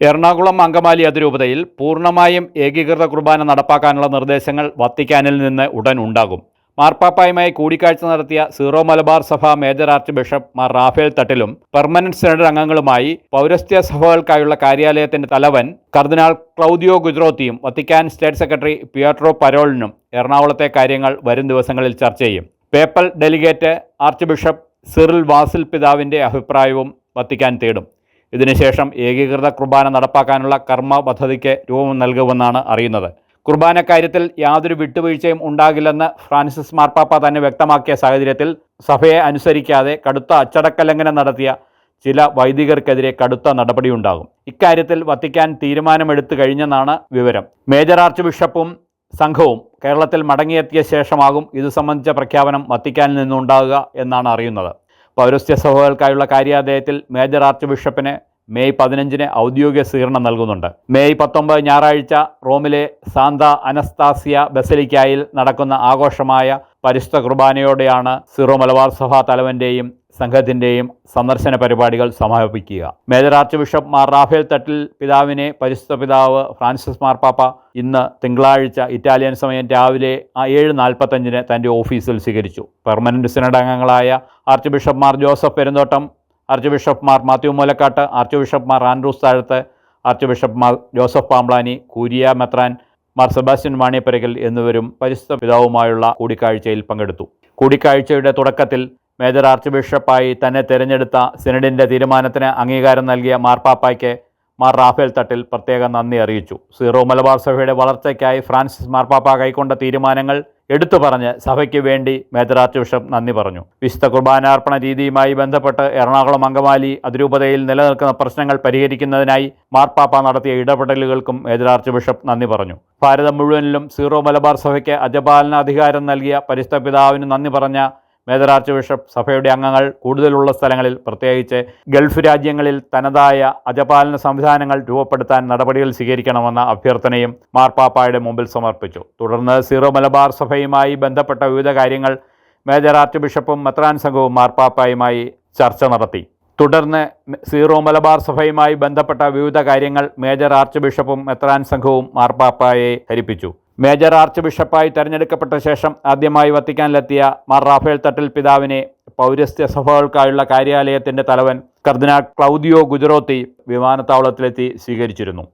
എറണാകുളം അങ്കമാലി അതിരൂപതയിൽ പൂർണമായും ഏകീകൃത കുർബാന നടപ്പാക്കാനുള്ള നിർദ്ദേശങ്ങൾ വത്തിക്കാനിൽ നിന്ന് ഉടൻ ഉണ്ടാകും. മാർപ്പാപ്പായുമായി കൂടിക്കാഴ്ച നടത്തിയ സീറോ മലബാർ സഭ major archbishop Mar Raphael തട്ടിലും പെർമനന്റ് സെനറ്റ് അംഗങ്ങളുമായി പൗരസ്ത്യ സഭകൾക്കായുള്ള കാര്യാലയത്തിന്റെ തലവൻ കർദിനാൾ ക്ലൗദിയോ ഗുജറോത്തിയും വത്തിക്കാൻ സ്റ്റേറ്റ് സെക്രട്ടറി പിയട്രോ പരോളിനും എറണാകുളത്തെ കാര്യങ്ങൾ വരും ദിവസങ്ങളിൽ ചർച്ച ചെയ്യും. Papal delegate archbishop Cyril Vasil പിതാവിന്റെ അഭിപ്രായവും വത്തിക്കാൻ തേടും. ഇതിനുശേഷം ഏകീകൃത കുർബാന നടപ്പാക്കാനുള്ള കർമ്മ പദ്ധതിക്ക് രൂപം നൽകുമെന്നാണ് അറിയുന്നത്. കുർബാന കാര്യത്തിൽ യാതൊരു വിട്ടുവീഴ്ചയും ഉണ്ടാകില്ലെന്ന് ഫ്രാൻസിസ് മാർപ്പാപ്പ തന്നെ വ്യക്തമാക്കിയ സാഹചര്യത്തിൽ സഭയെ അനുസരിക്കാതെ കടുത്ത അച്ചടക്ക ലംഘനം നടത്തിയ ചില വൈദികർക്കെതിരെ കടുത്ത നടപടിയുണ്ടാകും. ഇക്കാര്യത്തിൽ വത്തിക്കാൻ തീരുമാനമെടുത്തു കഴിഞ്ഞെന്നാണ് വിവരം. മേജർ ആർച്ച് ബിഷപ്പും സംഘവും കേരളത്തിൽ മടങ്ങിയെത്തിയ ശേഷമാകും ഇത് സംബന്ധിച്ച പ്രഖ്യാപനം വത്തിക്കാനിൽ നിന്നുണ്ടാകുക എന്നാണ് അറിയുന്നത്. പൗരസ്ത്യ സഭകൾക്കായുള്ള കാര്യാലയത്തിൽ മേജർ ആർച്ച് ബിഷപ്പിന് മെയ് പതിനഞ്ചിന് ഔദ്യോഗിക സ്വീകരണം നൽകുന്നുണ്ട്. മെയ് പത്തൊമ്പത് ഞായറാഴ്ച റോമിലെ സാന്ത അനസ്താസിയ ബസലിക്കായിൽ നടക്കുന്ന ആഘോഷമായ പരിശുദ്ധ കുർബാനയോടെയാണ് സിറോ മലബാർ സഭാ തലവന്റെയും സംഘത്തിന്റെയും സന്ദർശന പരിപാടികൾ സമാപിക്കുക major archbishop Mar Raphael Thattil പിതാവിനെ പരിശുദ്ധ പിതാവ് ഫ്രാൻസിസ് മാർപ്പാപ്പ ഇന്ന് തിങ്കളാഴ്ച ഇറ്റാലിയൻ സമയം രാവിലെ ഏഴ് നാൽപ്പത്തഞ്ചിന് തന്റെ ഓഫീസിൽ സ്വീകരിച്ചു. പെർമനന്റ് സിനഡ് അംഗങ്ങളായ arch bishop Mar Joseph Perumthottam arch ബിഷപ്പ്മാർ Mathew Moolakkatt arch ബിഷപ്പ്മാർ Andrews താഴത്ത് ആർച്ച് ബിഷപ്പ്മാർ ജോസഫ് പാംബ്ലാനി കൂരിയ മെത്രാൻ മാർ സെബാസ്റ്റ്യൻ വാണിയപ്പരകൽ എന്നിവരും പരിശുദ്ധ പിതാവുമായുള്ള കൂടിക്കാഴ്ചയിൽ പങ്കെടുത്തു. കൂടിക്കാഴ്ചയുടെ തുടക്കത്തിൽ മേജർ ആർച്ച് ബിഷപ്പായി തന്നെ തിരഞ്ഞെടുത്ത സിനഡിന്റെ തീരുമാനത്തിന് അംഗീകാരം നൽകിയ മാർപ്പാപ്പായ്ക്ക് മാർ റാഫേൽ തട്ടിൽ പ്രത്യേക നന്ദി അറിയിച്ചു. സീറോ മലബാർ സഭയുടെ വളർച്ചയ്ക്കായി ഫ്രാൻസിസ് മാർപ്പാപ്പ കൈക്കൊണ്ട തീരുമാനങ്ങൾ എടുത്തു പറഞ്ഞ് സഭയ്ക്ക് വേണ്ടി ആർച്ച് ബിഷപ്പ് നന്ദി പറഞ്ഞു. വിശുദ്ധ കുർബാനാർപ്പണ രീതിയുമായി ബന്ധപ്പെട്ട് എറണാകുളം അങ്കമാലി അതിരൂപതയിൽ നിലനിൽക്കുന്ന പ്രശ്നങ്ങൾ പരിഹരിക്കുന്നതിനായി മാർപ്പാപ്പ നടത്തിയ ഇടപെടലുകൾക്കും മേജറാർച്ച് ബിഷപ്പ് നന്ദി പറഞ്ഞു. ഭാരതം മുഴുവനിലും സീറോ മലബാർ സഭയ്ക്ക് അജപാലന അധികാരം നൽകിയ പരിസ്ഥ പിതാവിന് നന്ദി പറഞ്ഞ മേജർ ആർച്ച് ബിഷപ്പ് സഭയുടെ അംഗങ്ങൾ കൂടുതലുള്ള സ്ഥലങ്ങളിൽ പ്രത്യേകിച്ച് ഗൾഫ് രാജ്യങ്ങളിൽ തനതായ അജപാലന സംവിധാനങ്ങൾ രൂപപ്പെടുത്താൻ നടപടികൾ സ്വീകരിക്കണമെന്ന അഭ്യർത്ഥനയും മാർപ്പാപ്പായുടെ മുമ്പിൽ സമർപ്പിച്ചു. തുടർന്ന് സീറോ മലബാർ സഭയുമായി ബന്ധപ്പെട്ട വിവിധ കാര്യങ്ങൾ മേജർ ആർച്ച് ബിഷപ്പും മെത്രാൻ സംഘവും മാർപ്പാപ്പായുമായി ചർച്ച നടത്തി. തുടർന്ന് സീറോ മലബാർ സഭയുമായി ബന്ധപ്പെട്ട വിവിധ കാര്യങ്ങൾ മേജർ ആർച്ച് ബിഷപ്പും മെത്രാൻ സംഘവും മാർപ്പാപ്പായെ ധരിപ്പിച്ചു. മേജർ ആർച്ച് ബിഷപ്പായി തെരഞ്ഞെടുക്കപ്പെട്ട ശേഷം ആദ്യമായി വത്തിക്കാനിലെത്തിയ മാർ റാഫേൽ തട്ടിൽ പിതാവിനെ പൗരസ്ത്യ സഭകൾക്കായുള്ള കാര്യാലയത്തിന്റെ തലവൻ കർദിനാൾ ക്ലൗദിയോ ഗുജറോത്തി വിമാനത്താവളത്തിലെത്തി സ്വീകരിച്ചിരുന്നു.